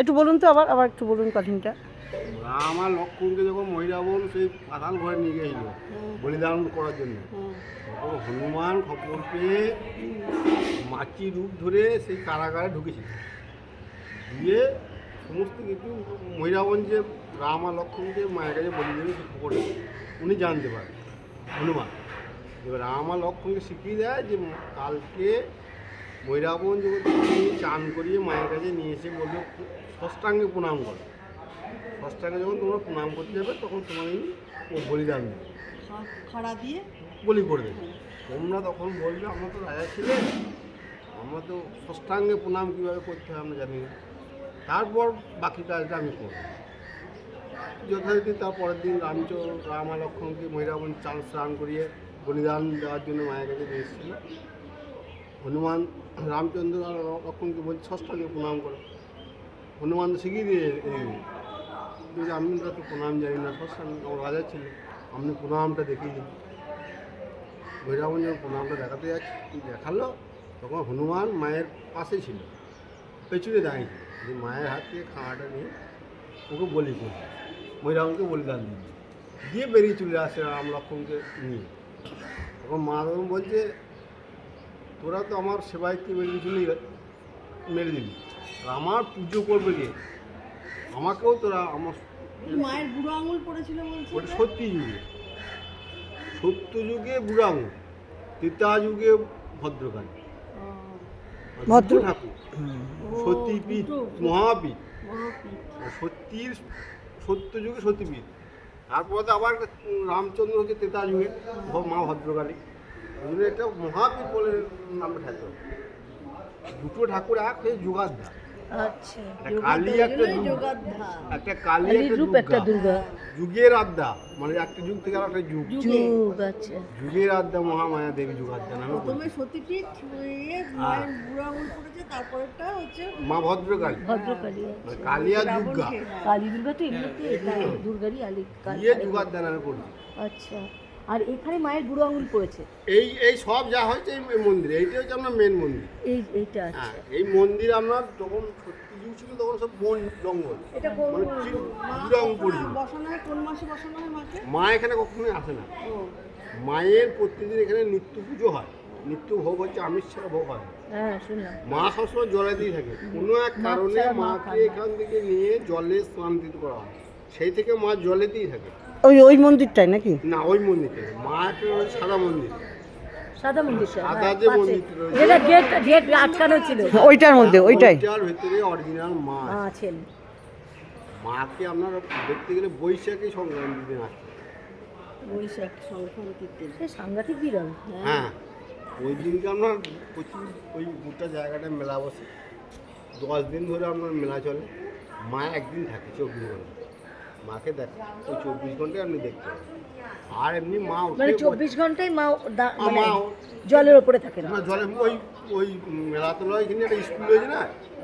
একটু বলুন তো আবার আবার একটু বলুন কাহিনীটা রাম আর লক্ষ্মণকে যখন মহিরাবন সেই পাতাল ঘরে নিয়ে গেছিল, বলিদান করার জন্য। তখন হনুমান খবর পেয়ে মাছি রূপ ধরে সেই কারাগারে ঢুকেছিল। দিয়ে সমস্ত কিছু মহিরাবন যে রাম আর লক্ষ্মণকে মায়ের কাছে বলি দেবে, সে খবরটা উনি জানতে পারেন, হনুমান। এবার রাম আর লক্ষ্মণকে শিখিয়ে দেয় যে কালকে মহিরাবন যখন তুমি চান করিয়ে মায়ের কাছে নিয়ে এসে বলবে ষষ্ঠাঙ্গে প্রণাম করো। ষষ্ঠাঙ্গে যখন তোমরা প্রণাম করতে যাবে তখন তোমার ও বলিদান দেবে। খাড়া দিয়ে? বলি করে দেবে। তোমরা তখন বলবে আমরা তো রাজা ছিলেন আমরা তো ষষ্ঠাঙ্গে প্রণাম কীভাবে করতে হয় আমরা জানি না। তারপর বাকি কাজটা আমি করব। যথারীতি তার পরের দিন রামচন্দ্র রামা লক্ষ্মণকে মহিরাবন চান স্নান করিয়ে বলিদান দেওয়ার জন্য মায়ের কাছে নিয়ে এসেছিল। হনুমান রামচন্দ্র আর লক্ষ্মণকে বলছে ষষ্ঠাঙ্গে প্রণাম করো। হনুমান শিখিয়ে দিয়ে আমি তো প্রণাম জানি না ষষ্ঠাঙ্গ আমার রাজা ছিল আপনি প্রণামটা দেখিয়ে দিন যখন প্রণামটা দেখাতে যাচ্ছে, দেখাল, তখন হনুমান মায়ের পাশে ছিল, পেছনে দাঁড়িয়ে যে মায়ের হাত থেকে খাওয়াটা নিয়ে ওকে বলি করে মহিরাবনকে বলিদান দিয়ে দিয়ে বেরিয়ে চলে আসে রাম লক্ষ্মণকে নিয়ে। তখন মা তখন বলছে তোরা তো আমার সেবাইকে মেরে চলে মেরে দিবি। আর আমার পুজো করবে কে? আমাকেও তোরা আমার মায়ের বুড়ো আঙুল পড়েছিল বলছে ওটা সত্যি যুগে। সত্য যুগে বুড়াঙ্গ ত্রেতা যুগে ভদ্রকালী ভদ্র- ঠাকুর। সতীপীঠ মহাপীঠ। সত্যির সত্য যুগে সতীপীঠ তারপর তো আবার রামচন্দ্র হচ্ছে ত্রেতা যুগে মা ভদ্রকালী। ওই একটা মহাপীঠ বলে নামটা ঠাকুর দুটো ঠাকুর এক হয়ে যুগাধ্যা আচ্ছা কালী একটা যোগাধ্যা একটা কালী রূপ একটা দুর্গা। দুর্গা। যুগের আড্ডা মানে একটা যুগ থেকে আর যুগ। যুগ। আচ্ছা। যুগের আড্ডা মহামায়া দেবী যুগাধ্যা নামে প্রথমে পরিচিত। সতীপীঠ মায়ের বুড়ো আঙুল পড়েছে তারপরেরটা হচ্ছে মা ভদ্রকালী। ভদ্রকালী মানে কালিয়া দুর্গা রাবণকে। কালী দুর্গা তো এমনিতে দুর্গারই আলী কালী নামে আচ্ছা। আর এখানে মায়ের বুড়ো আঙুল পড়েছে। এই এই সব যা হয়েছে এই মন্দিরে এইটা হচ্ছে আপনার মেন মন্দির। এই এইটা হ্যাঁ আচ্ছা এই মন্দির আপনার যখন সত্যি যুগ ছিল তখন সব বন জঙ্গল। এটা কোন মানে চির- মা চিরং কখন বসানো হয় কোন মাসে বসানো হয় মাকে? মা এখানে কখনোই আসে না। মায়ের প্রতিদিন এখানে নিত্য পুজো হয়। নিত্য ভোগ হচ্ছে আমিষ ছাড়া ভোগ হয় হ্যাঁ শুনলাম। মা সবসময় জলে দিয়ে থাকে। কোনো এক কারণে মাকে এখান থেকে নিয়ে জলে স্নান করা হয়। সেই থেকে মা জলেতেই থাকে। ওই ওই মন্দিরটাই নাকি? না ওই মন্দিরটা না। মা একটা ওই সাদা মন্দির সাদা মন্দিরটা সাদা হ্যাঁ, যে মন্দিরটা যেটা গেট গেট আটকানো ছিল। ওইটার মধ্যে ওইটাই। ওইটার ভেতরে অরিজিনাল মা আছেন মাকে আপনার দেখতে গেলে বৈশাখী সংক্রান্তি দিন আসছে বৈশাখ সংক্রান্তিতে। সে সাংঘাতিক বিরল হ্যাঁ। ওই দিনকে আপনার প্রচুর ওই গোটা জায়গাটা মেলা বসে। দশ দিন ধরে আপনার মেলা চলে। মা একদিন থাকে চব্বিশ ঘণ্টা। মাকে দেখ ওই চব্বিশ ঘন্টায় আপনি দেখতে পাবেন আর এমনি মা মানে চব্বিশ ঘন্টায় মা দা- মানে মা জলের ওপরে থাকে না। জলে ওই ওই মেলা তোলা এখানে একটা স্কুল হয়েছে না?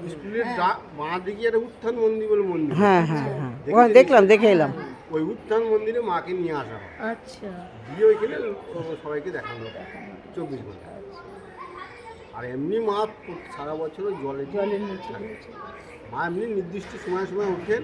স্কুলের ডা- মা দিকে একটা উত্থান মন্দির বলে মন্দির। হ্যাঁ হ্যাঁ হ্যাঁ? দেখলাম দেখে এলাম। ওই উত্থান মন্দিরে মাকে নিয়ে আসা হয়। আচ্ছা। দিয়ে ওইখানে সবাইকে দেখানো চব্বিশ ঘণ্টা। আর এমনি মা সারা বছর জলে থাকে। মা এমনি নির্দিষ্ট সময় সময় উঠেন